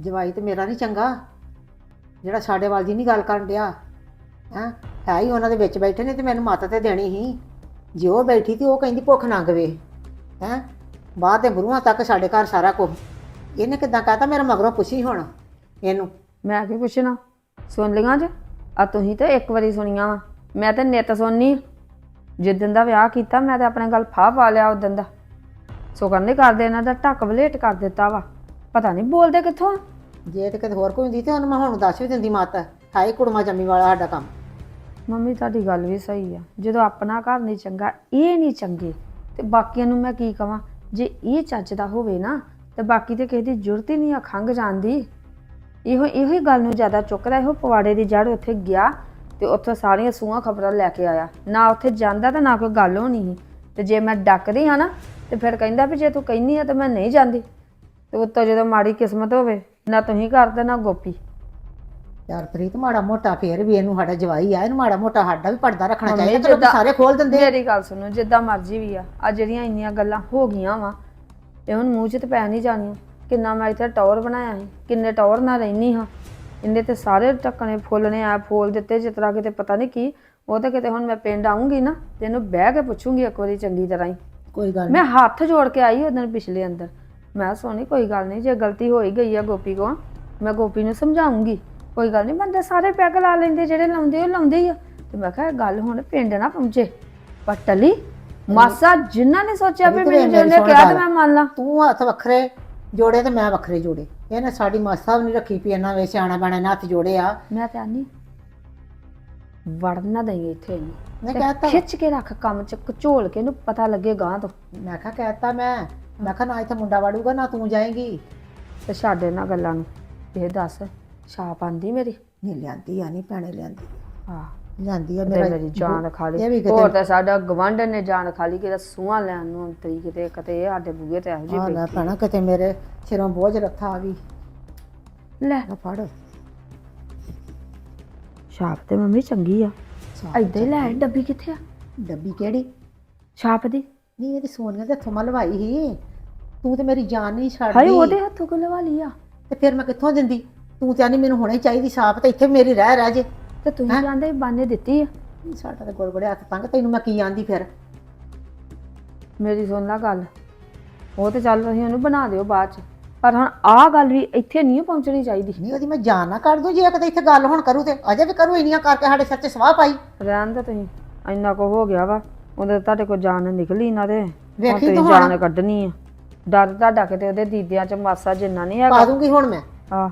ਜਵਾਈ ਤੇ ਮੇਰਾ ਨਹੀਂ ਚੰਗਾ। ਜਿਹੜਾ ਸਾਡੇ ਵੱਲ ਦੀ ਨਹੀਂ ਗੱਲ ਕਰਨ ਡਿਆ, ਹੈਂ? ਹੈ ਹੀ ਉਹਨਾਂ ਦੇ ਵਿੱਚ ਬੈਠੇ ਨੇ ਤੇ ਮੈਨੂੰ ਮੱਤ ਤੇ ਦੇਣੀ ਸੀ। ਜੇ ਉਹ ਬੈਠੀ ਤੇ ਉਹ ਕਹਿੰਦੀ ਭੁੱਖ ਨਾ ਗਵੇ, ਹੈਂ? ਬਾਹਰ ਦੇ ਬਰੂਹਾਂ ਤੱਕ ਸਾਡੇ ਘਰ ਸਾਰਾ ਕੁਝ। ਇਹਨੇ ਕਿਦਾਂ ਕਹਤਾ ਮੇਰਾ ਮਗਰੋਂ ਪੁੱਛੀ ਹੁਣ, ਇਹਨੂੰ? ਮੈਂ ਕੀ ਪੁੱਛਣਾ? ਸੁਣ ਲਈਆਂ ਜੇ? ਆ ਤੁਸੀਂ ਤਾਂ ਇੱਕ ਵਾਰੀ ਸੁਣੀਆਂ ਵਾ। ਮੈਂ ਤੇ ਨਿਤ ਸੁਣਨੀ ਜਿੱਦਣ ਦਾ ਵਿਆਹ ਕੀਤਾ, ਮੈਂ ਤੇ ਆਪਣੇ ਗੱਲ ਫਾਹ ਪਾ ਲਿਆ ਉਦੋਂ ਦਾ। ਸੋ ਕਰਨੇ ਕਰਦੇ ਇਹਨਾਂ ਦਾ ਢੱਕ ਵਲੇਟ ਕਰ ਦਿੱਤਾ ਵਾ। ਪਤਾ ਨਹੀਂ ਬੋਲਦੇ ਕਿੱਥੋਂ ਆ। ਜੇ ਤੇ ਕਿਤੇ ਹੋਰ ਕੋਈ ਹੁੰਦੀ ਤੇ ਉਹਨੂੰ ਮੈਂ ਹੁਣ ਦੱਸ ਵੀ ਦਿੰਦੀ ਮੱਤ। ਹਾਈ ਕੁੜਮਾ ਜੰਮੀ ਵਾਲਾ ਸਾਡਾ ਕੰਮ। ਮੰਮੀ ਤੁਹਾਡੀ ਗੱਲ ਵੀ ਸਹੀ ਆ। ਜਦੋਂ ਆਪਣਾ ਘਰ ਨਹੀਂ ਚੰਗਾ ਇਹ ਨਹੀਂ ਚੰਗੇ। ਤੇ ਬਾਕੀਆਂ ਨੂੰ ਮੈਂ ਕੀ ਕਵਾਂ? ਜੇ ਇਹ ਚੱਜ ਦਾ ਹੋਵੇ ਨਾ ਤੇ ਬਾਕੀ ਤੇ ਕਿਸੇ ਦੀ ਜ਼ਰੂਰਤ ਹੀ ਨਹੀਂ ਆ ਖੰਗ ਜਾਂਦੀ ਇਹੋ ਇਹੋ ਹੀ ਗੱਲ ਨੂੰ ਜ਼ਿਆਦਾ ਚੁੱਕਦਾ ਇਹੋ ਪਵਾੜੇ ਦੀ ਜੜ ਉੱਥੇ ਗਿਆ ਤੇ ਉੱਥੇ ਸਾਰੀਆਂ ਸੂਹਾਂ ਖਬਰਾਂ ਲੈ ਕੇ ਆਇਆ। ਨਾ ਉੱਥੇ ਜਾਂਦਾ ਤੇ ਨਾ ਕੋਈ ਗੱਲ ਹੋਣੀ ਸੀ। ਤੇ ਜੇ ਮੈਂ ਡੱਕਦੀ ਹਾਂ ਨਾ ਤੇ ਫਿਰ ਕਹਿੰਦਾ ਵੀ ਜੇ ਤੂੰ ਕਹਿੰਦੀ ਆ ਤੇ ਮੈਂ ਨਹੀਂ ਜਾਂਦੀ। ਤੇ ਉੱਤੋਂ ਜਦੋਂ ਮਾੜੀ ਕਿਸਮਤ ਹੋਵੇ ਨਾ ਤੁਸੀਂ ਕਰਦੇ ਨਾ ਗੋਪੀ। ਯਾਰ ਪ੍ਰੀਤ ਮਾੜਾ ਮੋਟਾ ਫੇਰ ਵੀ ਇਹਨੂੰ ਸਾਡਾ ਜਵਾਈ ਆ ਇਹਨੂੰ ਮਾੜਾ ਮੋਟਾ ਸਾਡਾ ਵੀ ਪਰਦਾ ਰੱਖਣਾ ਮੰਮੀ, ਚਾਹੀਦਾ ਜਿੱਦਾਂ- ਸਾਰੇ ਖੋਲ ਦਿੰਦੇ ਆ। ਮੇਰੀ ਗੱਲ ਸੁਣੋ ਜਿੱਦਾਂ ਮਰਜ਼ੀ ਵੀ ਆ ਆ ਜਿਹੜੀਆਂ ਇੰਨੀਆਂ ਗੱਲਾਂ ਹੋ ਗਈਆਂ ਵਾ ਇਹ ਹੁਣ ਮੂੰਹ 'ਚ ਤੇ ਪੈ ਨਹੀਂ ਜਾਣੀਆਂ ਕਿੰਨਾ ਮੈਂ ਇੱਥੇ ਟੌਰ ਬਣਾਇਆ ਸੀ ਕਿੰਨੇ ਟੌਰ ਨਾਲ ਰਹਿਨੀ ਹਾਂ। ਇਹਦੇ ਤੇ ਸਾਰੇ ਟੱਕਣੇ ਫੁੱਲਣੇ ਆ ਫੋਲ ਦਿੱਤੇ ਜਿਸ ਤਰ੍ਹਾਂ ਕਿਤੇ ਪਤਾ ਨਹੀਂ ਕੀ ਉਹ ਤਾਂ ਕਿਤੇ ਹੁਣ ਮੈਂ ਪਿੰਡ ਆਉਂਗੀ ਨਾ ਤੇ ਇਹਨੂੰ ਬਹਿ ਕੇ ਪੁੱਛੂੰਗੀ ਇੱਕ ਵਾਰੀ ਚੰਗੀ ਤਰ੍ਹਾਂ ਹੀ। ਕੋਈ ਗੱਲ ਮੈਂ ਹੱਥ ਜੋੜ ਕੇ ਆਈ ਉਹਦਨ ਪਿਛਲੇ ਅੰਦਰ ਮੈਂ ਸੋਨੀ ਕੋਈ ਗੱਲ ਨਹੀਂ ਜੇ ਗਲਤੀ ਹੋ ਹੀ ਗਈ ਆ ਗੋਪੀ ਕੋ ਮੈਂ ਗੋਪੀ ਨੂੰ ਸਮਝਾਉਂਗੀ। ਕੋਈ ਗੱਲ ਨਹੀਂ ਬੰਦੇ ਸਾਰੇ ਪੈਗ ਲਾ ਲੈਂਦੇ ਜਿਹੜੇ ਲਾਉਂਦੇ ਉਹ ਲਾਉਂਦੇ ਹੀ ਆ। ਤੇ ਮੈਂ ਕਿਹਾ ਇਹ ਗੱਲ ਹੁਣ ਪਿੰਡ ਨਾ ਪਹੁੰਚੇ। ਪਰ ਟਲੀ ਮਾਸਾ ਜਿਨ੍ਹਾਂ ਨੇ ਸੋਚਿਆ ਵੀ ਮੈਨੂੰ ਮੇਰੀ ਜਿਹਨੇ ਸੁਣ ਕਿਹਾ ਤੇ ਗੱਲ। ਮੈਂ ਮੰਨ ਲਾਂ। ਤੂੰ ਹੱਥ ਵੱਖਰੇ ਜੋੜੇ ਤੇ ਮੈਂ ਵੱਖਰੇ ਜੋੜੇ। ਇਹਨੇ ਸਾਡੀ ਮਾਸਾ ਵੀ ਨਹੀਂ ਰੱਖੀ ਪਈ ਇਹਨਾਂ ਵੇ ਸਿਆਣਾ ਬਣਾ ਨੇ ਹੱਥ ਜੋੜੇ ਆ। ਮੈਂ ਤੇ ਆਨੀ ਵੜਨ ਨਾ ਇੱਥੇ। ਇਹਨੂੰ ਮੈਂ ਤੇ ਕਹਤਾ ਖਿੱਚ ਕੇ ਰੱਖ ਕੰਮ ਚ ਘਚੋਲ ਕੇ ਇਹਨੂੰ ਪਤਾ ਲੱਗੇ ਗਾਂ ਤੋਂ। ਮੈਂ ਕਿਹਾ ਕਹਿਤਾ ਮੈਂ। ਮੈਂ ਕਿਹਾ ਨਾ ਇੱਥੇ ਮੁੰਡਾ ਵੜੂਗਾ ਨਾ ਤੂੰ ਜਾਏਂਗੀ। ਤੇ ਛੱਡ ਇਹਨਾਂ ਗੱਲਾਂ ਨੂੰ। ਇਹ ਦੱਸ ਛਾਪ ਆਂਦੀ ਮੇਰੀ? ਨਹੀਂ ਲਿਆਂਦੀ ਆ ਨਹੀਂ ਭੈਣੇ ਲਿਆਂਦੀ ਹਾਂ ਲਿਆਂਦੀ ਆ ਮੇਰਾ ਮੇਰੀ ਜਾਨ ਖਾ ਇਹ ਲਈ ਹੋਰ ਤਾਂ ਸਾਡਾ ਗਵਾਂਢਣ ਨੇ ਜਾਨ ਖਾ ਲਈ ਕਿਤੇ ਸੂਹਾਂ ਲੈਣ ਨੂੰ ਅੰਤਰੀ ਕਿਤੇ ਕਿਤੇ ਇਹ ਸਾਡੇ ਬੂਹੇ ਤੇ ਇਹੋ ਆ ਜਿਹੀ ਲੈ ਭੈਣਾ ਕਿਤੇ ਮੇਰੇ ਸਿਰੋਂ ਬੋਝ ਰੱਖਾ ਆ ਵੀ। ਲੈ। ਨਾ ਫੜ। ਛਾਪ ਤੇ ਮੰਮੀ ਚੰਗੀ ਆ। ਛਾਪ ਏਦਾਂ ਹੀ ਲੈ ਆਈ, ਡੱਬੀ ਕਿੱਥੇ ਆ? ਡੱਬੀ ਕਿਹੜੀ? ਛਾਪ ਦੀ। ਨਹੀਂ ਇਹਦੀ ਸੋਨੀਆ ਦੇ ਹੱਥੋਂ ਮੈਂ ਲਵਾਈ ਸੀ। ਤੂੰ ਤੇ ਮੇਰੀ ਜਾਨ ਨਹੀਂ ਹਾਏ ਛੱਡਦੀ ਉਹਦੇ ਹੱਥੋਂ ਕੋ ਲਵਾ ਲਈ ਆ? ਤੇ ਫਿਰ ਮੈਂ ਕਿੱਥੋਂ ਦਿੰਦੀ? ਤੂੰ ਤੇ ਆਨੀ ਮੈਨੂੰ ਹੁਣੇ ਚਾਹੀਦੀ ਸਾਪ ਤੇ ਇੱਥੇ ਮੇਰੀ ਰਹਿ ਰਹਿ ਜੇ। ਤੇ ਤੁਸੀਂ ਜਾਂਦੇ ਬਾਨੇ ਦਿੱਤੀ ਆ? ਸਾਡਾ ਤੇ ਗੁਰਗੁੜੇ ਹੱਥ ਤੰਗ ਤੈਨੂੰ ਮੈਂ ਕੀ ਆਂਦੀ ਫਿਰ? ਮੇਰੀ ਸੁਣ ਲੈ ਗੱਲ। ਉਹ ਤੇ ਚੱਲ ਅਸੀਂ ਉਹਨੂੰ ਬਣਾ ਦਿਓ ਬਾਅਦ ਚ। ਪਰ ਹੁਣ ਆਹ ਗੱਲ ਵੀ ਇੱਥੇ ਨਹੀਂ ਪਹੁੰਚਣੀ ਚਾਹੀਦੀ। ਨਹੀਂ ਉਹਦੀ ਮੈਂ ਜਾਨ ਨਾ ਕੱਢ ਦੂੰ ਜੇ ਕਿਤੇ ਇੱਥੇ ਗੱਲ ਹੁਣ ਕਰੂ ਤੇ। ਅਜੇ ਵੀ ਕਰੂ ਇੰਨੀਆਂ ਕਰਕੇ ਸਾਡੇ ਸਿਰ 'ਚ ਸਵਾਹ ਪਾਈ। ਰਹਿਣ ਦਾ ਤੁਸੀਂ ਇੰਨਾ ਕੋ ਹੋ ਗਿਆ ਵਾ। ਉਹਦੇ ਤੁਹਾਡੇ ਕੋਲ ਜਾਨ ਨਿਕਲੀ ਨਾ ਤੇ। ਹੁਣ ਵੇਖੀ ਤੁਸੀਂ ਤੂੰ ਜਾਨ ਕੱਢਣੀ ਆ। ਡਰ ਤੁਹਾਡਾ ਕਿਤੇ ਉਹਦੇ ਦੀਦਿਆਂ ਚ ਮਾਸਾ ਜਿੰਨਾ ਨਹੀਂ ਹੈਗਾ। ਪਾ ਦੂੰਗੀ ਹੁਣ ਮੈਂ। ਆ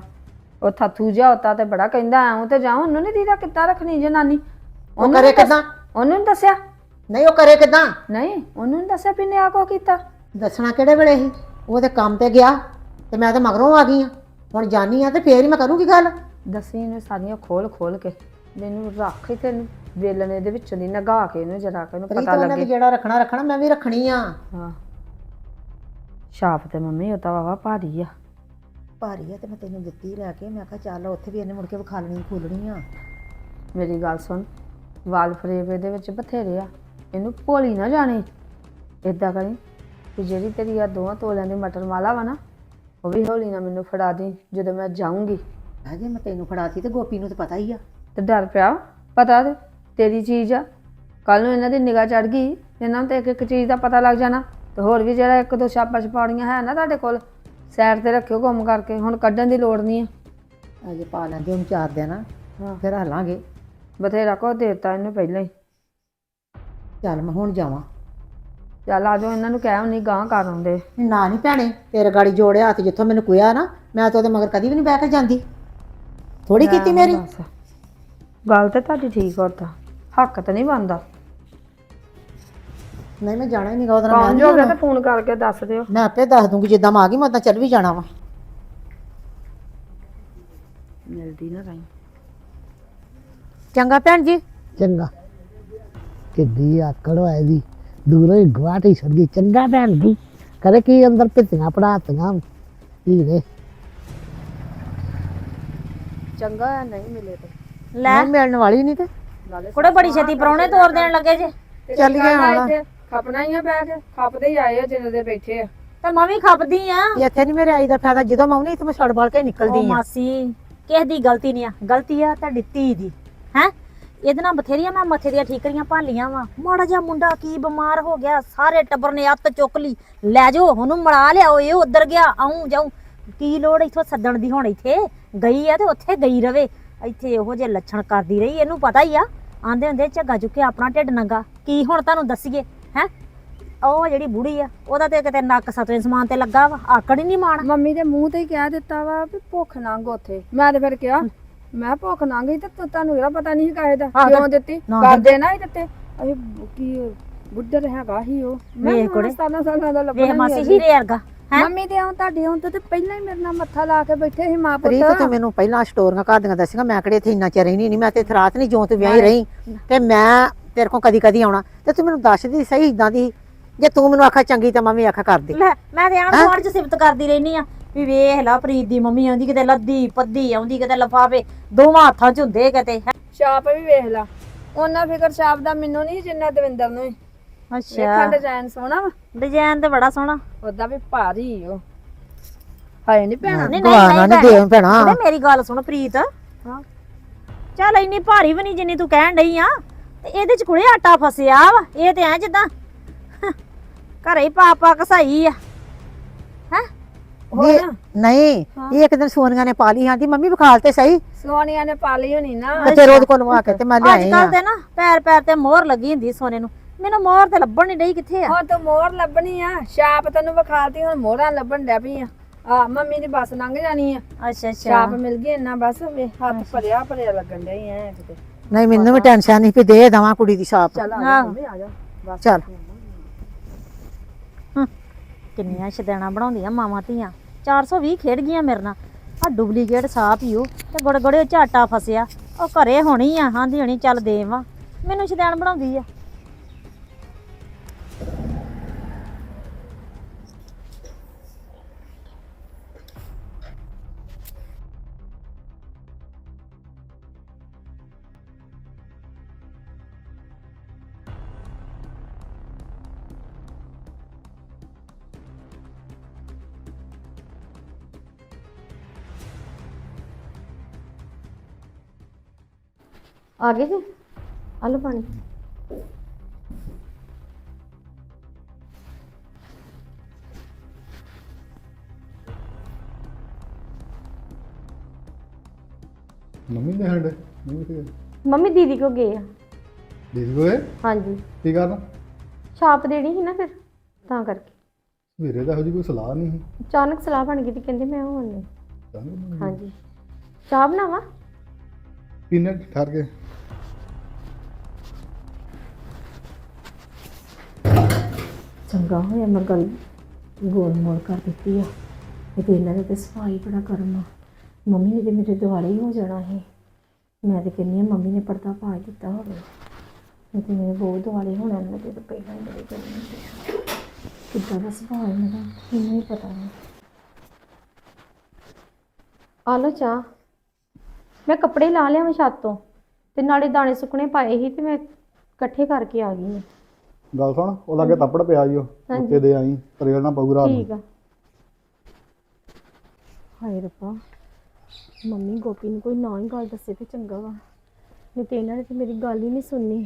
ਉਹ ਥੱਥੂ ਜਿਹਾ ਹੁੰਦਾ ਤੇ ਬੜਾ ਕਹਿੰਦਾ ਆਉਂ ਤੇ ਜਾਉਂ ਉਹਨੂੰ ਨਹੀਂ ਦੀਦਾ ਕਿੱਦਾਂ ਰੱਖਣੀ ਜਨਾਨੀ? ਉਹ ਕਰੇ ਨੀ ਦੱਸ- ਕਿਦਾਂ? ਉਹਨੂੰ ਨੀ ਦੱਸਿਆ? ਨਹੀਂ ਉਹ ਕਰੇ ਕਿਦਾਂ? ਨਹੀਂ ਉਹਨੂੰ ਨੀ ਦੱਸਿਆ ਵੀ ਨੇ ਆ ਕੋ ਕੀਤਾ। ਦੱਸਣਾ ਕਿਹੜੇ ਵੇਲੇ ਸੀ? ਉਹ ਤੇ ਕੰਮ ਤੇ ਗਿਆ ਤੇ ਮੈਂ ਤਾਂ ਮਗਰੋਂ ਆ ਗਈ ਆ। ਹੁਣ ਜਾਨੀ ਆ ਤੇ ਫੇਰ ਹੀ ਮੈਂ ਕਰੂੰਗੀ ਗੱਲ। ਦੱਸੀ ਇਹਨੂੰ ਸਾਰੀਆਂ ਖੋਲ ਖੋਲ ਕੇ। ਮੈਨੂੰ ਰੱਖ ਤੇ ਇਹਨੂੰ ਵੇਲਣੇ ਦੇ ਵਿੱਚੋਂ ਦੀ ਨਗਾ ਕੇ ਇਹਨੂੰ ਜਰਾ ਕੇ ਇਹਨੂੰ ਪ੍ਰੀਤ ਪਤਾ ਉਹਨਾਂ ਲੱਗੇ। ਜਿਹੜਾ ਰੱਖਣਾ ਰੱਖਣਾ ਮੈਂ ਵੀ ਰੱਖਣੀ ਆ। ਹਾਂ। ਛਾਪ ਤੇ ਮੰਮੀ ਉਹ ਤਾਂ ਵਾਵਾ ਭਾਰੀ ਆ। ਭਾਰੀ ਆ ਤੇ ਮੈਂ ਤੈਨੂੰ ਦਿੱਤੀ ਲੈ ਕੇ ਮੈਂ ਕਿਹਾ ਚੱਲ ਉੱਥੇ ਵੀ ਇਹਨੇ ਮੁੜ ਕੇ ਵਿਖਾਲਣੀ ਖੋਲਣੀ ਆ। ਮੇਰੀ ਗੱਲ ਸੁਣ ਵਾਲ ਫਰੇਬ ਇਹਦੇ ਵਿੱਚ ਬਥੇਰੇ ਆ। ਇਹਨੂੰ ਭੋਲੀ ਨਾ ਜਾਣੀ। ਇਦਾਂ ਕਰੀ ਕਿ ਜਿਹੜੀ ਤੇਰੀ ਆ ਦੋਵਾਂ ਤੋਲਿਆਂ ਦੀ ਮਟਰ ਮਾਲਾ ਵਾ ਨਾ ਉਹ ਵੀ ਹੌਲੀ ਨਾ ਮੈਨੂੰ ਫੜਾ ਦੇ ਜਦੋਂ ਮੈਂ ਜਾਊਂਗੀ। ਅਜੇ ਮੈਂ ਤੈਨੂੰ ਫੜਾਤੀ ਤੇ ਗੋਪੀ ਨੂੰ ਤੇ ਪਤਾ ਹੀ ਆ। ਤੇ ਡਰ ਪਿਆ ਪਤਾ ਤੇ ਤੇਰੀ ਚੀਜ਼ ਆ। ਕੱਲ ਨੂੰ ਇਹਨਾਂ ਦੀ ਨਿਗਾਹ ਚੜ ਗਈ ਇਹਨਾਂ ਨੂੰ ਤੇ ਇੱਕ ਇੱਕ ਚੀਜ਼ ਦਾ ਪਤਾ ਲੱਗ ਜਾਣਾ। ਤੇ ਹੋਰ ਵੀ ਜਿਹੜਾ ਇੱਕ ਦੋ ਛਾਪਾਂ ਛਪਾੜੀਆਂ ਹੈ ਨਾ ਤੁਹਾਡੇ ਕੋਲ ਸਾਈਡ ਤੇ ਰੱਖਿਓ ਗੁੰਮ ਕਰਕੇ ਹੁਣ ਕੱਢਣ ਦੀ ਲੋੜ ਨਹੀਂ ਆ। ਅਜੇ ਪਾ ਲੈਂਦੇ ਉਹਨੂੰ ਚਾਰ ਦਿਨ ਹਾਂ। ਫਿਰ ਹਲਾਂਗੇ ਬਥੇਰਾ ਕੋ ਦੇਤਾ ਇਹਨੂੰ ਪਹਿਲਾਂ ਹੀ। ਚੱਲ ਮੈਂ ਹੁਣ ਜਾਵਾਂ। ਚੱਲ ਆ ਜਾਓ ਇਹਨਾਂ ਨੂੰ ਕਹਿ ਨਹੀਂ ਗਾਂ ਕਰ ਆਉਂਦੇ। ਨਾ ਨਹੀਂ ਭੈਣੇ ਤੇਰੇ ਗਾੜੀ ਜੋੜਿਆ ਹੱਥ ਜਿੱਥੋਂ ਮੈਨੂੰ ਕੁਇਆ ਨਾ ਮੈਂ ਤਾਂ ਉਹਦੇ ਮਗਰ ਕਦੀ ਵੀ ਨਹੀਂ ਬਹਿ ਕੇ ਜਾਂਦੀ। ਥੋੜੀ ਕੀਤੀ ਮੇਰੀ। ਗੱਲ ਤੇ ਤੁਹਾਡੀ ਠੀਕ ਹੁੰਦਾ ਹੱਕ ਤਾਂ ਨਹੀਂ ਬਣਦਾ। ਨਹੀਂ ਮੈਂ ਜਾਣਾ ਹੀ ਨਹੀਂਗਾ ਉਹਦੇ ਨਾਲ ਮੈਂ ਪਹੁੰਚ ਨੀ ਜਾਓਗੇ ਜਾਣਾ। ਤੇ ਫੋਨ ਕਰਕੇ ਦੱਸ ਦਿਓ। ਮੈਂ ਆਪੇ ਦੱਸ ਦੂੰਗੀ ਜਿੱਦਾਂ ਮੈਂ ਆ ਗਈ ਮੈਂ ਤਾਂ ਚੱਲ ਵੀ ਜਾਣਾ ਵਾ। ਮਿਲਦੀ ਨਾ ਰਹੀ ਚੰਗਾ ਭੈਣ ਜੀ। ਚੰਗਾ। ਕਿੱਦੀ ਆਕੜ ਹੋਏ ਦੀ ਦੂਰੋਂ ਹੀ ਗਵਾਟੀ ਛੱਡ ਗਈ। ਚੰਗਾ ਭੈਣ ਦੀ ਕਰੇ ਕੀ ਅੰਦਰ ਪਿੱਤੀਆਂ ਪੜਾਤੀਆਂ ਕੀ ਨੇ ਚੰਗਾ ਨਹੀਂ ਮਿਲੇ ਤੇ। ਲੈ। ਮਿਲਣ ਵਾਲੀ ਨਹੀਂ ਤੇ। ਕੁੜੇ ਬੜੀ ਛੇਤੀ ਪਰੌਣੇ ਤੋਰ ਦੇਣ ਲੱਗੇ ਜੇ। ਚੱਲ ਗਿਆ ਹੁਣ। ਖਪਣਾ ਹੀ ਆ ਬੈਗ ਖਪਦੇ ਹੀ ਆਏ ਆ ਜਿੰਨੇ ਦੇ ਬੈਠੇ ਆ। ਤੇ ਮੈਂ ਵੀ ਖਪਦੀ ਆ। ਇੱਥੇ ਨਹੀਂ ਮੇਰੇ ਆਈ ਦਾ ਫਾਇਦਾ ਜਦੋਂ ਮੈਂ ਆਉਣੀ ਤੇ ਮੈਂ ਛੜ ਬਲ ਕੇ ਉਹ ਨਿਕਲਦੀ ਆ। ਮਾਸੀ ਕਿਸ ਦੀ ਗਲਤੀ ਨਹੀਂ ਆ। ਗਲਤੀ ਆ ਤੁਹਾਡੀ ਧੀ ਦੀ ਹੈ? ਇਹਦੇ ਨਾਲ ਬਥੇਰੀਆਂ ਮੈਂ ਮੱਥੇ ਦੀਆਂ ਠੀਕਰੀਆਂ ਭਾਲੀਆਂ ਵਾ। ਮਾੜਾ ਜਿਹਾ ਮੁੰਡਾ ਕੀ ਬਿਮਾਰ ਹੋ ਗਿਆ ਸਾਰੇ ਟੱਬਰ ਨੇ ਅੱਤ ਚੁੱਕ ਲਈ। ਲੈ ਜਾਓ ਉਹਨੂੰ ਮੜਾ ਲਿਆਓ ਇਹ ਉਧਰ ਗਿਆ ਆਉਂ ਜਾਉਂ। ਕੀ ਲੋੜ ਇੱਥੋਂ ਸੱਦਣ ਦੀ ਹੁਣ ਇੱਥੇ? ਗਈ ਆ ਤੇ ਉੱਥੇ ਗਈ ਰਵੇ। ਇੱਥੇ ਇਹੋ ਜਿਹੇ ਲੱਛਣ ਕਰਦੀ ਰਹੀ ਇਹਨੂੰ ਪਤਾ ਹੀ ਆ। ਆਂਦੇ ਹੁੰਦੇ ਝੱਗਾ ਚੁੱਕੇ ਆਪਣਾ ਢਿੱਡ ਨੰਗਾ ਕੀ ਹੁਣ ਤੁਹਾਨੂੰ ਦੱਸੀਏ ਹੈ? ਉਹ ਜਿਹੜੀ ਬੁੜੀ ਆ ਉਹਦਾ ਤੇ ਕਿਤੇ ਨੱਕ ਸਤਵੇਂ ਸਮਾਨ ਤੇ ਲੱਗਾ ਵਾ ਆਕੜ ਹੀ ਨਹੀਂ ਮਾਣ। ਮੰਮੀ ਦੇ ਮੂੰਹ ਤੇ ਹੀ ਕਹਿ ਦਿੱਤਾ ਵਾ ਵੀ ਭੁੱਖ ਨੰਗ ਉੱਥੇ। ਮੈਂ ਤੇ ਫਿਰ ਕਿਹਾ ਮੈਂ ਭੁੱਖ ਨੰਗ ਹੀ ਤੇ ਤੁ- ਤੁਹਾਨੂੰ ਇਹਦਾ ਪਤਾ ਨਹੀਂ ਕਾਹੇ ਦਾ ਆਹ ਤੇ- ਕਿਉਂ ਦਿੱਤੀ? ਨਾ ਕਰਦੇ ਨਾ ਹੀ ਦਿੱਤੇ। ਅਰੇ ਕੀ ਬੁੱਢਰ ਹੈਗਾ ਹੀ ਉਹ। ਮੈਂ ਵੇਖ ਕੁੜੇ। 17 ਸਾਲਾਂ ਦਾ ਵੇਖ ਲੱਭਣਾ ਮਾਸੀ ਨਹੀਂ ਹੀਰੇ ਵਰਗਾ। ਮੰਮੀ ਦੇ ਆਉਂ ਤੁਹਾਡੇ ਆਉਂ ਤੇ ਪਹਿਲਾਂ ਹੀ ਮੇਰੇ ਨਾਲ ਮੱਥਾ ਲਾ ਕੇ ਬੈਠੇ ਸੀ ਮਾਂ ਪ੍ਰੀਤ ਪੁੱਤ ਤੂੰ ਮੈਨੂੰ ਪਹਿਲਾਂ ਸਟੋਰੀਆਂ ਘਰ ਦੀਆਂ ਦੱਸੀਆਂ ਮੈਂ ਕਿਹੜੇ ਇੱਥੇ ਇੰਨਾ ਚਿਰ ਰਹਿਣੀ ਨਹੀਂ ਮੈਂ ਤੇ ਇੱਥੇ ਰਾਤ ਨਹੀਂ ਜਿਉਂ ਤੂੰ ਵਿਆਹੀ ਰਹੀ। ਤੇ ਮੈਂ ਤੇਰੇ ਕੋਲ ਕਦੀ ਕਦੀ ਆਉਣਾ। ਤੇ ਤੂੰ ਮੈਨੂੰ ਦੱਸਦੀ ਸਹੀ ਇਦਾਂ ਦੀ ਜੇ ਤੂੰ ਮੈਨੂੰ ਆਖਾ ਚੰਗੀ ਤਾਂ ਮੈਂ ਵੀ ਆਖਾ ਕਰਦੀ ਲੈ ਮੈਂ ਤੇ ਆਣ ਗੁਆਂਢ ਚ ਸਿਫਤ ਕਰਦੀ ਰਹਿਨੀ ਆ ਵੀ ਵੇਖ ਲਾ ਪ੍ਰੀਤ ਦੀ ਮੰਮੀ ਆਉਂਦੀ ਕਿਤੇ ਲੱਦੀ ਪੱਦੀ ਆਉਂਦੀ ਕਿਤੇ ਲਫਾਫੇ ਦੋਵਾਂ ਹੱਥਾਂ ਚ ਹੁੰਦੇ ਕਿਤੇ ਹੈਂ। ਛਾਪ ਵੀ ਵੇਖ ਲਾ। ਉਹਨਾਂ ਫਿਕਰ ਛਾਪ ਦਾ ਮੈਨੂੰ ਨਹੀਂ ਜਿੰਨਾ ਦਵਿੰਦਰ ਨੂੰ ਹੀ। ਵੇਖਾਂ ਅੱਛਾ ਡਿਜ਼ਾਈਨ ਸੋਹਣਾ ਵਾ? ਡਿਜ਼ਾਈਨ ਤੇ ਬੜਾ ਸੋਹਣਾ। ਉਹਦਾ ਵੀ ਭਾਰੀ ਉਹ। ਹਾਏ ਨਹੀਂ ਭੈਣਾ। ਨਹੀਂ ਗਵਾਨਾ ਨੇ ਦੇ ਭੈਣਾ। ਕਹਿੰਦੇ ਮੇਰੀ ਗੱਲ ਸੁਣ ਪ੍ਰੀਤ। ਹਾਂ। ਚੱਲ ਇੰਨੀ ਭਾਰੀ ਵੀ ਨਹੀਂ ਜਿੰਨੀ ਤੂੰ ਕਹਿਣ ਡਈ ਆ। ਤੇ ਇਹਦੇ ਚ ਕੁੜੇ ਆਟਾ ਫਸਿਆ ਵਾ। ਇਹ ਤੇ ਐ ਜਿੱਦਾਂ ਘਰੇ ਹੀ ਪਾ ਪਾ ਕਸਾਈ ਆ। ਹੈ? ਨਹੀਂ ਨਹੀਂ ਇਹ ਇੱਕ ਦਿਨ ਸੋਨੀਆ ਨੇ ਪਾ ਲਈ ਆਂਦੀ ਮੰਮੀ ਵਿਖਾਲ ਤੇ ਸਹੀ। ਸੋਨੀਆ ਨੇ ਪਾ ਲਈ ਹੋਣੀ ਨਾ। ਤੇ ਫਿਰ ਉਹਦੇ ਕੋਲ ਲਵਾ ਕੇ ਤੇ ਮੈਂ ਅੱਜ ਲਿਆਈ ਆ। ਕੱਲ ਤੇ ਨਾ ਪੈਰ ਪੈਰ ਤੇ ਮੋਹਰ ਲੱਗੀ ਹੁੰਦੀ ਸੋਨੇ ਨੂੰ। ਮੈਨੂੰ ਮੋਹਰ ਤੇ ਲੱਭਣ ਨਹੀਂ ਡਈ ਕਿੱਥੇ ਆ? ਹੁਣ ਤੂੰ ਮੋਹਰ ਲੱਭਣੀ ਆ ਛਾਪ ਤੈਨੂੰ ਵਿਖਾਲਤੀ ਹੁਣ ਮੋਹਰਾਂ ਲੱਭਣ ਡੈ ਪਈ ਆ। ਆ ਮੰਮੀ ਦੀ ਬੱਸ ਲੰਘ ਜਾਣੀ ਆ। ਅੱਛਾ ਅੱਛਾ। ਛਾਪ ਮਿਲ ਗਈ ਇੰਨਾ ਬਸ ਵੇ ਹੱਥ ਭਰਿਆ ਭਰਿਆ ਲੱਗਣ ਹੀ ਐ ਕਿਤੇ। ਨਹੀਂ ਮੈਨੂੰ ਵੀ ਟੈਨਸ਼ਨ ਨਹੀਂ ਵੀ ਦੇ ਦਵਾਂ ਕੁੜੀ ਦੀ ਛਾਪ। ਚੱਲ ਆ ਜਾ ਆਹੋ। ਮੰਮੀ ਆ ਜਾ। ਬਸ ਚੱਲ। ਕਿੰਨੀਆਂ ਸ਼ਦੈਣਾ ਬਣਾਉਂਦੀਆਂ ਮਾਵਾਂ ਧੀਆਂ। 420 ਖੇਡ ਗਈਆਂ ਮੇਰੇ ਨਾਲ। ਆ ਡੁਪਲੀਕੇਟ ਸਾਹ ਪੀਓ ਤੇ ਗੜ ਗੜੇ ਝਾਟਾ ਫਸਿਆ। ਉਹ ਘਰੇ ਹੋਣੀ ਆ ਆਂਦੀ ਹੋਣੀ ਚੱਲ ਦੇਵਾਂ। ਮੈਨੂੰ ਸ਼ਦੈਣ ਬਣਾਉਂਦੀ ਆ। ਆ ਗਏ ਜੀ? ਆ ਲਓ ਪਾਣੀ। ਮੰਮੀ ਦੇ ਹੰਡ? ਮੰਮੀ ਤੇ ਮੰਮੀ ਦੀਦੀ ਕੋ ਗਏ ਆ। ਦੀਦੀ ਕੋਲੇ ਹਾਂਜੀ। ਕੀ ਕਰਨਾ ਛਾਪ ਦੇਣੀ ਸੀ ਨਾ ਫਿਰ ਤਾਂ ਕਰਕੇ। ਵੀਰੇ ਦਾ ਇਹੋ ਜਿਹੀ ਕੋਈ ਸਲਾਹ ਨਹੀਂ ਸੀ। ਅਚਾਨਕ ਸਲਾਹ ਬਣ ਗਈ ਤੇ ਕਹਿੰਦੇ ਮੈਂ ਹੁਣ ਨਹੀਂ ਕਹਿੰਦੇ ਹਾਂਜੀ। ਚਾਹ ਬਣਾਵਾ? ਪੀਨੇ, ਠਹਿਰ ਕੇ। ਚੰਗਾ ਹੋਇਆ, ਮੈਂ ਗੱਲ ਗੋਲ ਮੋਲ ਕਰ ਦਿੱਤੀ ਆ। ਇਹ ਤੇ ਇਹਨਾਂ ਦਾ ਤੇ ਸਫ਼ਾਈ ਬੜਾ ਕਰਮ ਆ। ਮੰਮੀ ਨੇ ਤੇ ਮੇਰੇ ਦੁਆਲੇ ਹੀ ਹੋ ਜਾਣਾ ਸੀ। ਮੈਂ ਤੇ ਕਹਿੰਦੀ ਆ, ਮੰਮੀ ਨੇ ਪਰਦਾ ਪਾ ਹੀ ਦਿੱਤਾ ਹੋਵੇ। ਮੈਂ ਤੇ ਮੇਰੇ ਬਹੁਤ ਦੁਆਲੇ ਹੋਣਾ ਇਹਨਾਂ ਤੇ ਪਹਿਲਾਂ ਹੀ ਮੇਰੇ ਕਰਮ ਕਿੱਦਾਂ ਦਾ ਸੁਭਾਅ ਹੈ ਮੇਰਾ ਮੈਨੂੰ ਹੀ ਪਤਾ ਨਹੀਂ। ਆ ਚਾਹ। ਮੈਂ ਕੱਪੜੇ ਲਾ ਲਿਆ ਮੈਂ ਛੱਤ ਤੋਂ ਤੇ ਨਾਲੇ ਦਾਣੇ ਸੁੱਕਣੇ ਪਾਏ ਸੀ ਤੇ ਮੈਂ ਇਕੱਠੇ ਕਰਕੇ ਆ ਗਈ ਹਾਂ। ਗੱਲ ਸੁਣ ਉਹ ਲਾਗੇ ਤੱਪੜ ਪਿਆ ਈ ਉਹ ਹਾਂਜੀ। ਉੱਤੇ ਦੇ ਆਈ ਤਰੇਲ ਨਾ ਪਊ ਰਾਤ ਨੂੰ। ਠੀਕ ਆ। ਹਾਏ ਰੱਬਾ ਮੰਮੀ ਗੋਪੀ ਨੂੰ ਕੋਈ ਨਾ ਹੀ ਗੱਲ ਦੱਸੇ ਤੇ ਚੰਗਾ ਵਾ। ਨਹੀਂ ਤੇ ਇਹਨਾਂ ਨੇ ਤੇ ਮੇਰੀ ਗੱਲ ਹੀ ਨਹੀਂ ਸੁਣਨੀ।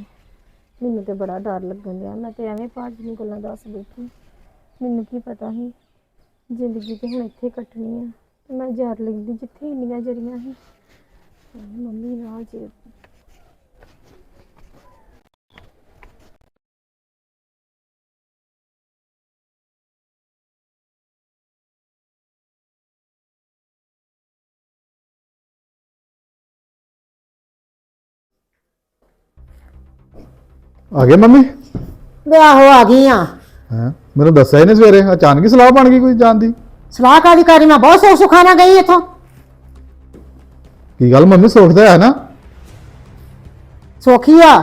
ਮੈਨੂੰ ਤੇ ਬੜਾ ਡਰ ਲੱਗਣ ਡਿਆ ਮੈਂ ਤੇ ਐਵੇਂ ਭਾਜੀ ਨੂੰ ਗੱਲਾਂ ਦੱਸ ਬੈਠੀ ਮੈਨੂੰ ਕੀ ਪਤਾ ਸੀ ਜ਼ਿੰਦਗੀ ਤੇ ਹੁਣ ਇੱਥੇ ਕੱਟਣੀ ਆ ਤੇ ਮੈਂ ਜ਼ਹਿਰ ਲਿਖਦੀ ਜਿੱਥੇ ਇੰਨੀਆਂ ਜਰੀਆਂ ਸੀ। ਮੰਮੀ ਨਾਲ ਜੇ ਆ ਗਏ ਮੰਮੀ? ਵੇ ਆਹੋ ਆ ਗਈ ਆ। ਹਾਂ? ਮੈਨੂੰ ਦੱਸਿਆ ਹੀ ਨਹੀਂ ਸਵੇਰੇ। ਅਚਾਨਕ ਹੀ ਸਲਾਹ ਬਣ ਗਈ ਕੋਈ ਜਾਣ ਦੀ? ਸਲਾਹ ਕਾਦੀ ਕਰੀ ਮੈਂ ਬਹੁਤ ਸੁੱਖ ਸੁਖਾ ਨਾਲ ਗਈ ਇੱਥੋਂ। ਕੀ ਗੱਲ ਮੰਮੀ ਸੋਚਦਾ ਹੈ ਨਾ? ਸੋਖੀ ਆ।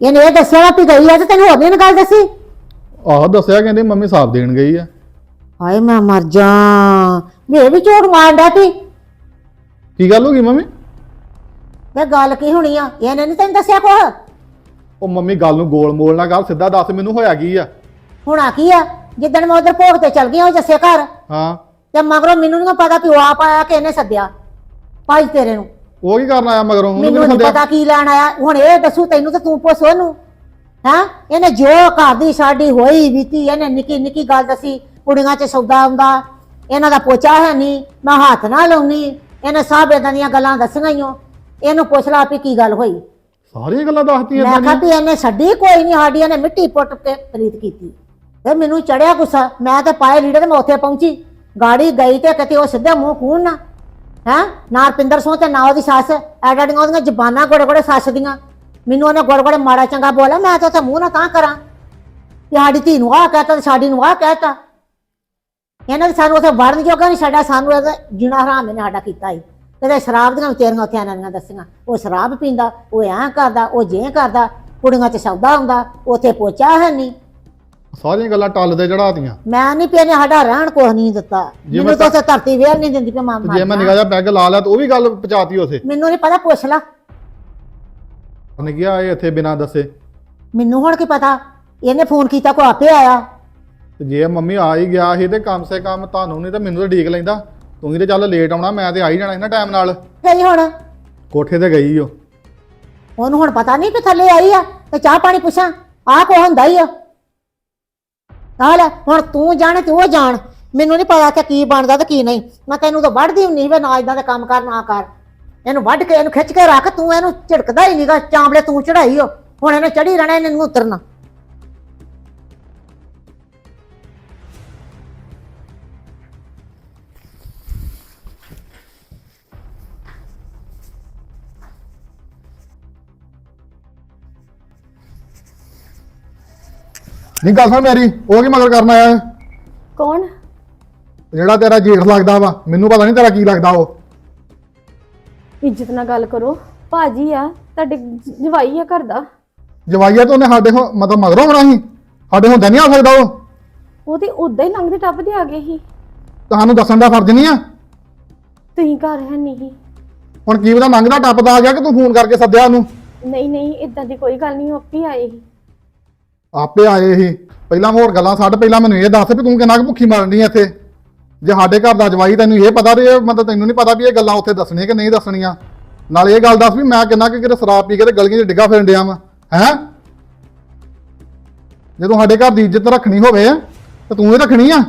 ਇਹਨੇ ਇਹ ਦੱਸਿਆ ਵਾ ਵੀ ਗਈ ਆ ਤੇ ਤੈਨੂੰ ਹੋਰ ਨਹੀਂ ਗੱਲ ਦੱਸੀ? ਆਹ ਦੱਸਿਆ ਕਹਿੰਦੇ ਮੰਮੀ ਸਾਫ਼ ਦੇਣ ਗਈ ਆ। ਹਾਏ ਮੈਂ ਮਰ ਜਾ ਵੇ ਵੀ ਝੂਠ ਮਾਰਦਾ ਪਈ ਕੀ ਗੱਲ ਹੋ ਗਈ ਮੰਮੀ? ਵੇ ਗੱਲ ਕੀ ਹੋਣੀ ਆ? ਇਹਨੇ ਨਹੀਂ ਤੈਨੂੰ ਦੱਸਿਆ ਕੁਛ? ਉਹ ਮੰਮੀ ਗੱਲ ਨੂੰ ਗੋਲ ਮੋਲ ਨਾ ਕਰ ਸਿੱਧਾ ਦੱਸ ਮੈਨੂੰ ਹੋਇਆ ਕੀ ਆ? ਹੋਣਾ ਕੀ ਆ? ਜਿੱਦਣ ਮੈਂ ਉਧਰ ਭੋਗ ਤੇ ਚਲ ਗਈ ਉਹ ਜੱਸੇ ਘਰ। ਹਾਂ। ਤੇ ਮਗਰੋਂ ਮੈਨੂੰ ਨਹੀਂ ਪਤਾ ਵੀ ਉਹ ਆਪ ਆਇਆ ਕਿ ਇਹਨੇ ਸੱਦਿਆ। ਭਾਈ ਤੇਰੇ ਨੂੰ। ਉਹ ਕੀ ਕਰਨ ਆਇਆ ਮਗਰੋਂ? ਉਹਨੂੰ ਮੈਨੂੰ ਕਿਹਨੇ ਨਹੀਂ ਸੱਦਿਆ ਪਤਾ ਕੀ ਲੈਣ ਆਇਆ। ਹੁਣ ਇਹ ਦੱਸੂ ਤੈਨੂੰ ਤੇ ਤੂੰ ਪੁੱਛ ਉਹਨੂੰ। ਹੈਂ? ਇਹਨੇ ਜੋ ਘਰ ਦੀ ਸਾਡੀ ਹੋਈ ਬੀਤੀ ਇਹਨੇ ਨਿੱਕੀ ਨਿੱਕੀ ਗੱਲ ਦੱਸੀ। ਕੁੜੀਆਂ 'ਚ ਸੌਦਾ ਆਉਂਦਾ। ਇਹਨਾਂ ਦਾ ਪੋਚਾ ਹੈ ਨਹੀਂ। ਮੈਂ ਹੱਥ ਨਾ ਲਾਉਣੀ। ਇਹਨੇ ਸਭ ਏਦਾਂ ਦੀਆਂ ਗੱਲਾਂ ਦੱਸੀਆਂ ਹੀ ਇਹਨੂੰ ਪੁੱਛ ਲਾ ਵੀ ਕੀ ਗੱਲ ਹੋਈ। ਸਾਰੀਆਂ ਗੱਲਾਂ ਦੱਸਤੀਆਂ ਮੈਂ ਕਿਹਾ ਵੀ ਇਹਨੇ ਛੱਡੀ ਕੋਈ ਨਹੀਂ ਸਾਡੀ ਇਹਨੇ ਮਿੱਟੀ ਪੁੱਟ ਕੇ ਪ੍ਰੀਤ ਕੀਤੀ। ਤੇ ਮੈਨੂੰ ਚੜਿਆ ਗੁੱਸਾ। ਮੈਂ ਤੇ ਪਾਏ ਲੀੜੇ ਤੇ ਮੈਂ ਉੱਥੇ ਪਹੁੰਚੀ। ਗਾੜੀ ਗਈ ਤੇ ਕਿਤੇ ਉਹ ਸਿੱਧਾ ਮੂੰਹ ਖੂਨ ਨਾ ਹੈ? ਨਾ ਰਪਿੰਦਰ ਸਿੰਘ ਤੇ ਨਾ ਉਹਦੀ ਸੱਸ, ਐਡੜੀਆਂ ਉਹਦੀਆਂ ਜ਼ਬਾਨਾਂ ਗੋੜੇ ਗੋੜੇ ਸੱਸ ਦੀਆਂ। ਮੈਨੂੰ ਉਹਨੇ ਗੋੜੇ ਗੋੜੇ ਮਾੜਾ ਚੰਗਾ ਬੋਲਿਆ, ਮੈਂ ਤਾਂ ਉੱਥੇ ਮੂੰਹ ਨਾ ਤਾਂ ਕਰਾਂ। ਤੇ ਸਾਡੀ ਧੀ ਨੂੰ ਆਹ ਕਹਤਾ ਤੇ ਸਾਡੀ ਨੂੰ ਆਹ ਕਹਿਤਾ। ਇਹਨਾਂ ਨੇ ਸਾਨੂੰ ਉੱਥੇ ਵੜਨ ਜੋਗਾ ਨਹੀਂ ਛੱਡਿਆ, ਸਾਨੂੰ ਇਹਦਾ ਜਿਣਾ ਹਰਾਮ ਇਹਨੇ ਸਾਡਾ ਕੀਤਾ ਹੀ ਕਦੇ ਸ਼ਰਾਬ ਦੀਆਂ ਤੇਰੀਆਂ ਉੱਥੇ ਇਹਨਾਂ ਦੀਆਂ ਦੱਸੀਆਂ, ਉਹ ਸ਼ਰਾਬ ਪੀਂਦਾ, ਉਹ ਐਂ ਕਰਦਾ, ਉਹ ਜੇ ਕਰਦਾ, ਕੁੜੀਆਂ 'ਚ ਸੌਦਾ ਹੁੰਦਾ, ਉੱਥੇ ਪੋਚਾ ਹੈ ਨਹੀਂ। ਸਾਰੀਆਂ ਗੱਲਾਂ ਟੱਲ ਦੇ ਚੜਾਤੀਆਂ ਮੈਂ ਨਹੀਂ ਪਿਆ ਨੇ ਸਾਡਾ ਰਹਿਣ ਕੁਛ ਨਹੀਂ ਦਿੱਤਾ। ਜੇ ਮੈਨੂੰ ਮੈਂ ਤਾਂ ਧਰਤੀ ਵੇਰ ਨਹੀਂ ਦਿੰਦੀ ਕਿ ਮਾਂ ਤੇ ਜੇ ਮੈਂ ਨਿਗਾਹ ਜਾ ਪੈਗ ਲਾ ਲਿਆ ਤਾਂ ਉਹ ਵੀ ਗੱਲ ਪਚਾਤੀ ਉਥੇ। ਮੈਨੂੰ ਨਹੀਂ ਪਤਾ ਪੁੱਛ ਲਾ। ਉਹਨੇ ਕਿਹਾ ਇਹ ਇੱਥੇ ਬਿਨਾਂ ਦੱਸੇ। ਮੈਨੂੰ ਹੁਣ ਕੀ ਪਤਾ? ਇਹਨੇ ਫੋਨ ਕੀਤਾ ਕੋ ਆਪੇ ਆਇਆ। ਤੇ ਜੇ ਮੰਮੀ ਆ ਹੀ ਗਿਆ ਸੀ ਤੇ ਕਮ ਸੇ ਕਮ ਤੁਹਾਨੂੰ ਨਹੀਂ ਤਾਂ ਮੈਨੂੰ ਤਾਂ ਢੀਕ ਲੈਂਦਾ। ਤੂੰ ਹੀ ਤੇ ਚੱਲ ਲੇਟ ਆਉਣਾ ਮੈਂ ਤੇ ਆ ਹੀ ਜਾਣਾ ਸੀ ਨਾ ਟਾਈਮ ਨਾਲ। ਗਈ ਹੁਣ? ਕੋਠੇ ਤੇ ਗਈ ਉਹ ਉਹਨੂੰ ਹੁਣ ਪਤਾ ਨਹੀਂ ਕਿ ਥੱਲੇ ਆਈ ਆ ਤੇ ਚਾਹ ਪਾਣੀ ਪੁੱਛਾਂ। ਆਹ ਕੋ ਹੁੰਦਾ ਹੀ ਆ। ਆਹ ਲੈ, ਹੁਣ ਤੂੰ ਜਾਣੇ ਤੇ ਉਹ ਜਾਣ। ਮੈਨੂੰ ਨਹੀਂ ਪਤਾ ਕਿ ਕੀ ਬਣਦਾ ਤੇ ਕੀ ਨਹੀਂ। ਮੈਂ ਤੈਨੂੰ ਤਾਂ ਵੱਢਦੀ ਹੁੰਦੀ ਸੀ ਵੀ ਨਾ ਇਦਾਂ ਦੇ ਕੰਮ ਕਰ, ਨਾ ਕਰ। ਇਹਨੂੰ ਵੱਢ ਕੇ, ਇਹਨੂੰ ਖਿੱਚ ਕੇ ਰੱਖ, ਤੂੰ ਇਹਨੂੰ ਝਿੜਕਦਾ ਹੀ ਨਹੀਂਗਾ ਚਾਂਬਲੇ ਤੂੰ ਚੜਾਈ ਹੋ ਹੁਣ ਇਹਨੇ ਚੜੀ ਰਹਿਣਾ, ਇਹਨੇ ਨੂੰ ਉਤਰਨਾ। ਨਹੀਂ ਗੱਲ ਸੁਣ ਮੇਰੀ ਉਹ ਕੀ ਮਗਰ ਕਰਨ ਆਇਆ ਹੈ? ਕੌਣ? ਜਿਹੜਾ ਤੇਰਾ ਜੇਠ ਲੱਗਦਾ ਵਾ ਮੈਨੂੰ ਪਤਾ ਨਹੀਂ ਤੇਰਾ ਕੀ ਲੱਗਦਾ ਉਹ। ਇੱਜ਼ਤ ਨਾਲ ਗੱਲ ਕਰੋ ਭਾਜੀ ਆ ਤੁਹਾਡੇ ਜ- ਜਵਾਈ ਆ ਘਰ ਦਾ। ਜਵਾਈਆ ਤਾਂ ਉਹਨੇ ਸਾਡੇ ਹੋ ਮਤਲਬ ਮਗਰੋਂ ਹੋਣਾ ਸੀ ਸਾਡੇ ਹੁੰਦੇ ਨਹੀਂ ਆ ਸਕਦਾ ਉਹ। ਉਹ ਤੇ ਉਦਾਂ ਹੀ ਲੰਘਦੇ ਟੱਪਦੇ ਆ ਗਏ ਸੀ। ਤੁਹਾਨੂੰ ਦੱਸਣ ਦਾ ਫਰਜ਼ ਨਹੀਂ ਆ? ਤੁਸੀਂ ਘਰ ਹੈ ਨਹੀਂ। ਹੁਣ ਕੀ ਪਤਾ ਲੰਘਦਾ ਟੱਪਦਾ ਆ ਗਿਆ ਕਿ ਤੂੰ ਫੋਨ ਕਰਕੇ ਸੱਦਿਆ ਉਹਨੂੰ? ਨਹੀਂ ਨਹੀਂ ਇਦਾਂ ਦੀ ਕੋਈ ਗੱਲ ਨਹੀਂ ਉਹ ਆਪੇ ਆਏ ਸੀ। ਆਪੇ ਆਏ ਸੀ। ਪਹਿਲਾਂ ਹੋਰ ਗੱਲਾਂ ਛੱਡ, ਪਹਿਲਾਂ ਮੈਨੂੰ ਇਹ ਦੱਸ ਵੀ ਤੂੰ ਕਿੰਨਾ ਕੁ ਭੁੱਖੀ ਮਰਨੀ ਇੱਥੇ। ਜੇ ਸਾਡੇ ਘਰ ਦਾ ਜਵਾਈ ਤੈਨੂੰ ਇਹ ਪਤਾ ਤੇ ਇਹ ਮਤਲਬ ਤੈਨੂੰ ਨਹੀਂ ਪਤਾ ਵੀ ਇਹ ਗੱਲਾਂ ਉੱਥੇ ਦੱਸਣੀਆਂ ਕਿ ਨਹੀਂ ਦੱਸਣੀਆਂ। ਨਾਲ ਇਹ ਗੱਲ ਦੱਸ ਵੀ ਮੈਂ ਕਿੰਨਾ ਕੁ ਕਿਤੇ ਸ਼ਰਾਬ ਪੀ ਕੇ ਤੇ ਗਲੀਆਂ 'ਚ ਡਿੱਗਾ ਫਿਰਨ ਡਿਆ ਵਾਂ। ਹੈ? ਜਦੋਂ ਸਾਡੇ ਘਰ ਦੀ ਇੱਜ਼ਤ ਰੱਖਣੀ ਹੋਵੇ, ਤੇ ਤੂੰ ਹੀ ਰੱਖਣੀ ਆ?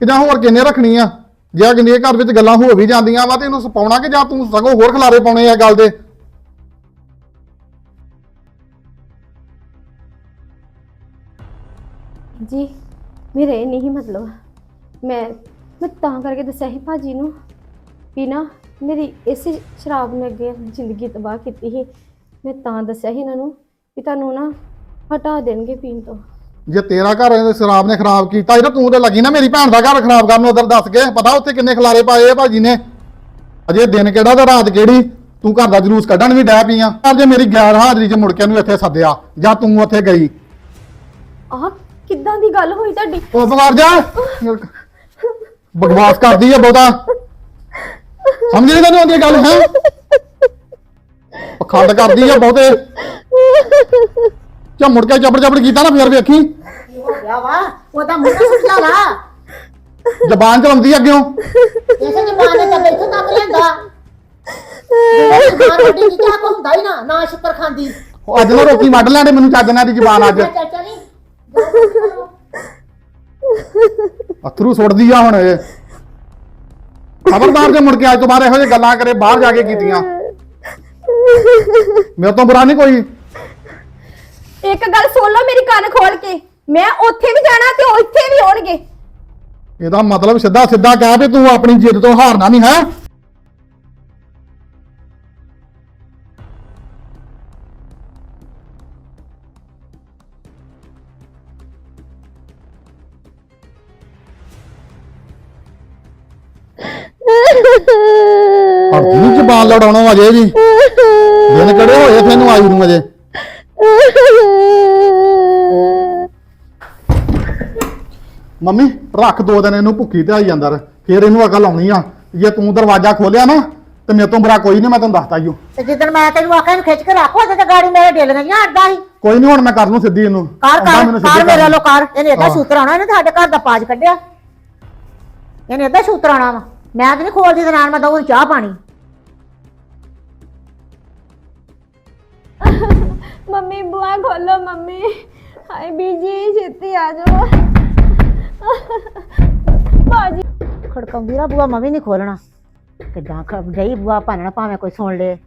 ਕਿ ਜਾਂ ਹੋਰ ਕਿੰਨੇ ਰੱਖਣੀ ਆ? ਜੇ ਕਿੰਨੇ ਘਰ ਵਿੱਚ ਗੱਲਾਂ ਹੋ ਵੀ ਜਾਂਦੀਆਂ ਵਾ ਤੇ ਇਹਨੂੰ ਸਪਾਉਣਾ ਕਿ ਜਾਂ ਤੂੰ ਸਗੋਂ ਹੋਰ ਖਿਲਾਰੇ ਪਾਉਣੇ ਆ ਗੱਲ ਦੇ? ਜੀ ਮੇਰਾ ਇਹ ਨਹੀਂ ਮਤਲਬ। ਮੈਂ ਮੈਂ ਤਾਂ ਕਰਕੇ ਦੱਸਿਆ ਸੀ ਭਾਜੀ ਨੂੰ ਵੀ ਨਾ ਮੇਰੀ ਇਸੇ ਸ਼ਰਾਬ ਨੇ ਅੱਗੇ ਜ਼ਿੰਦਗੀ ਤਬਾਹ ਕੀਤੀ ਸੀ। ਮੈਂ ਤਾਂ ਦੱਸਿਆ ਸੀ ਇਹਨਾਂ ਨੂੰ ਵੀ ਤੁਹਾਨੂੰ ਨਾ ਹਟਾ ਦੇਣਗੇ ਪੀਣ ਤੋਂ। ਜੇ ਤੇਰਾ ਘਰ ਇਹਨੇ ਸ਼ਰਾਬ ਨੇ ਖਰਾਬ ਕੀਤਾ ਇਹ ਤਾਂ ਤੂੰ ਲੱਗੀ ਨਾ ਮੇਰੀ ਭੈਣ ਦਾ ਘਰ ਖਰਾਬ ਕਰਨ ਉਧਰ ਦੱਸ ਕੇ। ਪਤਾ ਉੱਥੇ ਕਿੰਨੇ ਖਲਾਰੇ ਪਾਏ ਆ ਭਾਜੀ ਨੇ। ਅਜੇ ਦਿਨ ਕਿਹੜਾ ਤੇ ਰਾਤ ਕਿਹੜੀ? ਤੂੰ ਘਰ ਦਾ ਜਲੂਸ ਕੱਢਣ ਵੀ ਡੈ ਪਈਆਂ ਅੱਜ ਮੇਰੀ ਗੈਰ ਹਾਜ਼ਰੀ 'ਚ ਮੁੜ ਕੇ ਨੂੰ ਇੱਥੇ ਸੱਦਿਆ ਜਾਂ ਤੂੰ ਉੱਥੇ ਗਈ। ਆਹ ਕਿੱਦਾਂ ਦੀ ਗੱਲ ਹੋਈ ਤੁਹਾਡੀ? ਉਹ ਬਗਾਰ ਜਾ। ਬਕਵਾਸ ਕਰਦੀ ਆ ਬਹੁਤਾ। ਸਮਝ ਨਹੀਂ ਤੈਨੂੰ ਆਉਂਦੀ ਗੱਲ ਹੈ? ਪਖੰਡ ਕਰਦੀ ਆ ਬਹੁਤੇ। ਚਾ ਮੁੜ ਕੇ ਚੱਪੜ ਚੱਪੜ ਕੀਤਾ ਨਾ ਫੇਰ ਵੇਖੀ। ਹੋ ਸੁੱਟਿਆ ਵਾ। ਜ਼ਬਾਨ ਚਲਾਉਂਦੀ ਆ ਅੱਗਿਓਂ। ਇਸੇ ਜਮਾਨੇ ਤੇ ਬੈਠੋ ਤੱਕ ਲੈਂਦਾ ਜ਼ਬਾਨ ਵੱਡੀ ਨਹੀਂ ਕਿਹਾ ਕੋ ਹੁੰਦਾ ਹੀ ਨਾ ਨਾ ਸ਼ੁਕਰ ਖਾਂਦੀ। ਉਹ ਅੱਜ ਨਾ ਰੋਟੀ ਵੱਢ ਲੈਣੇ ਮੈਨੂੰ ਚੱਜ ਨਾਲ ਦੀ ਜ਼ਬਾਨ ਅੱਜ। ਚੱਲੀ ਅਥਰੂ ਸੁੱਟਦੀ ਆ ਹੁਣ ਇਹ। ਖਬਰਦਾਰ ਜੇ ਮੁੜ ਕੇ ਅੱਜ ਤੋਂ ਬਾਅਦ ਇਹੋ ਜਿਹੀ ਗੱਲਾਂ ਕਰੇ ਬਾਹਰ ਜਾ ਕੇ ਕੀਤੀਆਂ। ਮੇਰੇ ਤੋਂ ਬੁਰਾ ਨਹੀਂ ਕੋਈ। ਇੱਕ ਗੱਲ ਸੁਣ ਲਓ ਮੇਰੀ ਕੰਨ ਖੋਲ ਕੇ। ਮੈਂ ਉੱਥੇ ਵੀ ਜਾਣਾ ਤੇ ਉਹ ਇੱਥੇ ਵੀ ਆਉਣਗੇ। ਇਹਦਾ ਮਤਲਬ ਸਿੱਧਾ ਸਿੱਧਾ ਕਹਿ ਵੀ ਤੂੰ ਆਪਣੀ ਜਿੱਦ ਤੋਂ ਹਾਰਨਾ ਨਹੀਂ ਹੈ? ਹਰਦੀ ਨਹੀਂ ਜ਼ਬਾਨ ਲੜਾਉਣੋਂ ਅਜੇ ਵੀ। ਦਿਨ ਕਿਹੜੇ ਹੋਏ ਤੈਨੂੰ ਆਈ ਨੂੰ ਅਜੇ ਮੰਮੀ ਰੱਖ ਦੋ ਦਿਨ ਇਹਨੂੰ ਭੁੱਖੀ ਤੇ ਆਈ ਅੰਦਰ। ਫਿਰ ਇਹਨੂੰ ਅਕਲ ਆਉਣੀ ਆ। ਜੇ ਤੂੰ ਦਰਵਾਜ਼ਾ ਖੋਲਿਆ ਨਾ ਤੇ ਮੇਰੇ ਤੋਂ ਬੁਰਾ ਕੋਈ ਨਹੀਂ ਮੈਂ ਤੈਨੂੰ ਦੱਸਤਾ ਈਓ ਤੇ ਜਿੱਦਣ ਮੈਂ ਤੈਨੂੰ ਆਖਿਆ ਇਹਨੂੰ ਖਿੱਚ ਕੇ ਰੱਖੋ ਤੇ ਗਾੜੀ ਮੇਰੇ ਢਿੱਲ ਗਈਆਂ ਅੱਡਾ ਹੀ। ਕੋਈ ਨਹੀਂ ਹੁਣ ਮੈਂ ਕਰ ਲੂੰ ਸਿੱਧੀ ਇਹਨੂੰ। ਕਰ ਆਉਂਦਾ ਕਰ ਮੈਨੂੰ ਕਰ ਸਿੱਧੀ ਮੇਰੇ। ਵੱਲੋਂ ਕਰ। ਇਹਨੇ ਏਦਾਂ ਹਾਂ। ਸੂਤਰ ਆਉਣਾ ਇਹਨੇ ਸਾਡੇ ਘਰ ਦਾ ਪਾਜ ਕੱਢਿਆ। ਇਹਨੇ ਏਦਾਂ ਸੂਤਰ ਆਉਣਾ ਵਾ। ਮੈਂ ਤਾਂ ਨਹੀਂ ਖੋਲਦੀ ਤੇ ਨਾਲ ਮੈਂ ਦਊਂ ਚਾਹ ਪਾਣੀ। ਮੰਮੀ ਬੁਆ ਖੋਲੋ ਮੰਮੀ। ਹਾਏ ਬੀਜੀ ਛੇਤੀ ਆ ਜਾਓ। ਬਾਜੀ ਖੜਕਾਉਂਦੀ ਰਾ ਬੂਆ ਮੈਂ ਵੀ ਨਹੀਂ ਖੋਲਣਾ। ਕਿੱਦਾਂ ਖ- ਗਈ ਬੂਆ ਭਾਨਣਾ ਭਾਵੇਂ ਕੋਈ ਸੁਣ ਲੇ।